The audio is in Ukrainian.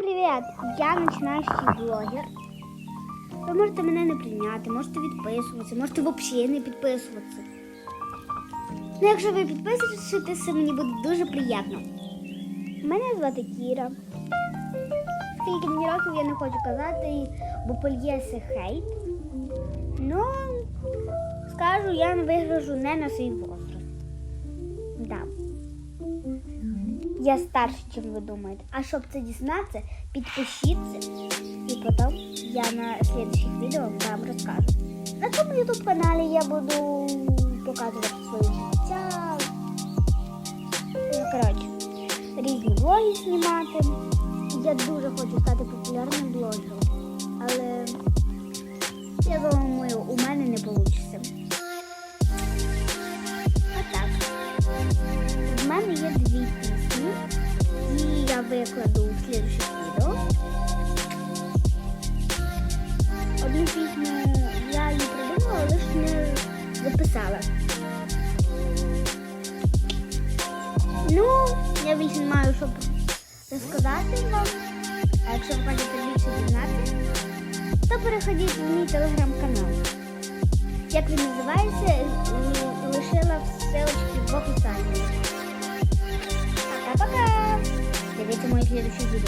Всем привет! Я начинающий блогер. Ви можете мене не прийняти, можете відписуватися, можете взагалі не підписуватися. Ну, якщо ви підписуєтеся, мені буде дуже приємно. Мене звати Кіра. Скільки мені років я не хочу казати, бо польється хейт. Ну, скажу, я вигрожу не на свій возраст. Да. Я старше, ніж ви думаєте. А щоб це дізнатися, підпишіться. І потім я на слідчих відео вам розкажу. На цьому YouTube каналі я буду показувати своє життя. Ну, коротше, різні влоги знімати. Я дуже хочу стати популярним блогером. Але я думаю, у мене не вийде. Отак. В мене є дві викладу в слідчих відео. Одну пісню я її придумала, лише не записала. Ну, я більше не маю, щоб розказати вам. А якщо ви хочете більше дізнатися, то переходіть в мій телеграм-канал. Як він називається, лишила ссылочки в описанні. Umarım etkileşirsiniz.